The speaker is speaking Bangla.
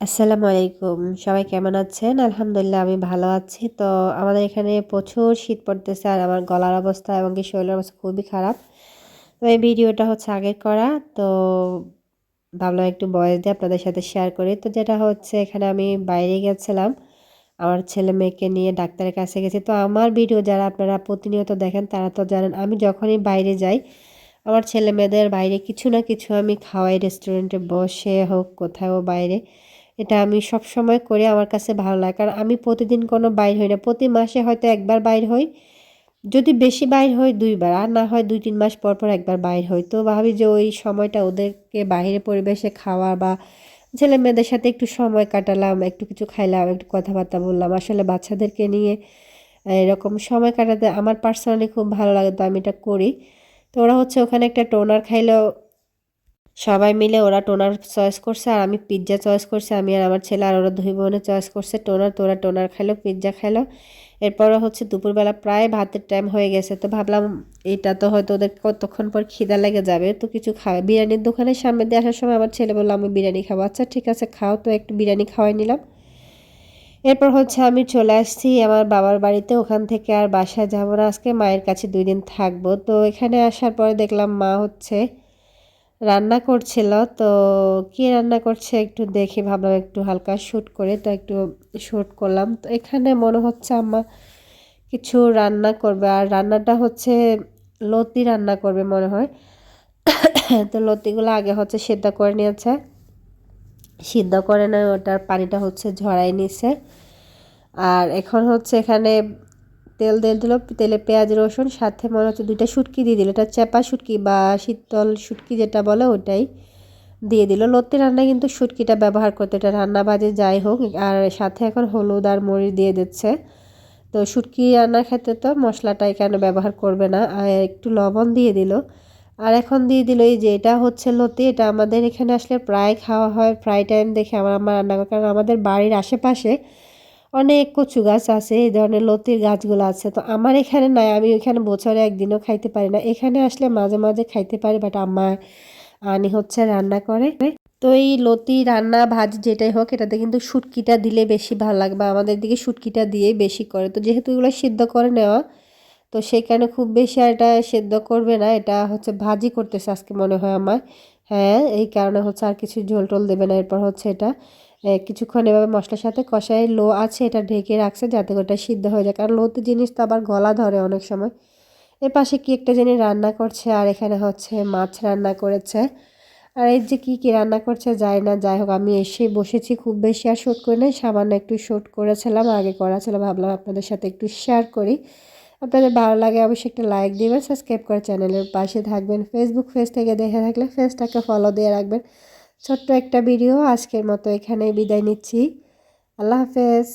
আসসালামু আলাইকুম। সবাই কেমন আছেন? আলহামদুলিল্লাহ, আমি ভালো আছি। তো আমাদের এখানে প্রচুর শীত পড়তেছে আর আমার গলার অবস্থা এবং কি শরীরের অবস্থা খুবই খারাপ। তো এই ভিডিওটা হচ্ছে আগের করা। তো ভাবলাম একটু বয়স দিয়ে আপনাদের সাথে শেয়ার করি। তো যেটা হচ্ছে, এখানে আমি বাইরে গেছিলাম। আমার ছেলে মেয়েকে নিয়ে ডাক্তারের কাছে গেছি। তো আমার ভিডিও যারা আপনারা প্রতিনিয়ত দেখেন, তারা তো জানেন আমি যখনই বাইরে যাই, আমার ছেলে মেয়েদের বাইরে কিছু না কিছু আমি খাওয়াই। রেস্টুরেন্টে বসে হোক কোথাও বাইরে। এটা আমি সব সময় করে আমার কাছে ভালো লাগে। কারণ আমি প্রতিদিন কোনো বাইর হই না। প্রতি মাসে হয়তো একবার বাইর হই। যদি বেশি বাইর হয় দুইবার। আর না হয় দুই তিন মাস পর পর একবার বাইর হই। তো ভাবি যে ওই সময়টা ওদেরকে বাইরে পরিবেশে খাওয়া বা ছেলে মেয়েদের সাথে একটু সময় কাটালাম, একটু কিছু খাইলাম, একটু কথাবার্তা বললাম। আসলে বাচ্চাদেরকে নিয়ে এরকম সময় কাটাতে আমার পার্সোনালি খুব ভালো লাগে। তো আমি এটা করি। তো ওরা হচ্ছে ওখানে একটা টোনার খাইলেও সবাই মিলে ওরা টোনার চয়েস করছে আর আমি পিৎজা চয়েস করছি। আমি আর আমার ছেলে আর ওরা দুই বোনে চয়েস করছে টোনার তো ওরা টোনার খেলো, পিৎজা খেলো। এরপর হচ্ছে দুপুরবেলা প্রায় ভাতের টাইম হয়ে গেছে। তো ভাবলাম এটা তো হয়তো ওদের কতক্ষণ পর খিদা লেগে যাবে। তো কিছু খাবে বিরিয়ানির দোকানের সামনে দিয়ে আসার সময় আমার ছেলে বলল, আমি বিরিয়ানি খাব। আচ্ছা ঠিক আছে, খাও। তো একটু বিরিয়ানি খাওয়াই নিলাম। এরপর হচ্ছে আমি চলে আসছি আমার বাবার বাড়িতে। ওখান থেকে আর বাসায় যাব না। আজকে মায়ের কাছে দুই দিন থাকব। তো এখানে আসার পরে দেখলাম মা হচ্ছে রান্না করছিল, তো কি রান্না করছে একটু দেখি, ভাবলাম একটু হালকা শ্যুট করে, তো একটু শ্যুট করলাম। তো এখানে মনে হচ্ছে আম্মা কিছু রান্না করবে, আর রান্নাটা হচ্ছে লতি রান্না করবে মনে হয়। তো লতিগুলো আগে হচ্ছে সিদ্ধ করে নিয়েছে। সিদ্ধ করে না ওটার পানিটা হচ্ছে ঝরাই নিছে। আর এখন হচ্ছে এখানে তেল দিয়ে দিল, তেলে পেঁয়াজ, রসুন, সাথে মনে হচ্ছে দুইটা শুটকি দিয়ে দিল। এটা চেপা শুটকি বা শীতল শুটকি যেটা বলে ওটাই দিয়ে দিল। লত্তি রান্না কিন্তু শুটকিটা ব্যবহার করতে এটা রান্না বাজে যাই হোক, আর সাথে এখন হলুদ আর মরিচ দিয়ে দিচ্ছে। তো শুটকি রান্নার ক্ষেত্রে তো মশলাটা এখানে ব্যবহার করবে না? আর একটু লবণ দিয়ে দিল। আর এখন দিয়ে দিল এই যে এটা হচ্ছে লতি, এটা আমাদের এখানে আসলে প্রায় খাওয়া হয়, প্রায় টাইম দেখে আমার আমার রান্না করে কারণ আমাদের বাড়ির আশেপাশে অনেক কচু গাছ আছে, এই ধরনের লতির গাছগুলো আছে। তো আমার এখানে নাই, আমি ওইখানে বছরে একদিনও খাইতে পারি না। এখানে আসলে মাঝে মাঝে খাইতে পারি বাট আমার আনি হচ্ছে রান্না করে। তো এই লতি রান্না, ভাজ যেটাই হোক, এটাতে কিন্তু শুটকিটা দিলে বেশি ভালো লাগবে আমাদের দিকে শুটকিটা দিয়েই বেশি করে। তো যেহেতু এগুলো সিদ্ধ করে নেওয়া, তো সেখানে খুব বেশি আর এটা সেদ্ধ করবে না, এটা হচ্ছে ভাজি করতেছে আজকে মনে হয় আমার। হ্যাঁ এই কারণে হচ্ছে আর কিছু ঝোল টোল দেবে না। এরপর হচ্ছে এটা কিছুক্ষণ এভাবে মশলার সাথে কষায় লো আছে এটা ঢেকে রাখছে যাতে ওটা সিদ্ধ হয়ে যায়। কারণ লোতে জিনিস তো আবার গলা ধরে অনেক সময়। এর পাশে কি একটা জিনিস রান্না করছে আর এখানে হচ্ছে মাছ রান্না করেছে। আর এই যে কী কী রান্না করছে যাই না, যাই হোক আমি এসে বসেছি খুব বেশি আর শ্যুট করি নাই সামান্য একটু শ্যুট করেছিলাম, আগে করা ছিল, ভাবলাম আপনাদের সাথে একটু শেয়ার করি। আপনাদের ভালো লাগে অবশ্যই একটা লাইক দেবেন সাবস্ক্রাইব করে চ্যানেলের পাশে থাকবেন। ফেসবুক পেজ থেকে দেখে থাকলে ফেসটাকে ফলো দিয়ে রাখবেন। ছোট্ট একটা ভিডিও আজকের মতো এখানে বিদায় নিচ্ছি। আল্লাহ হাফেজ।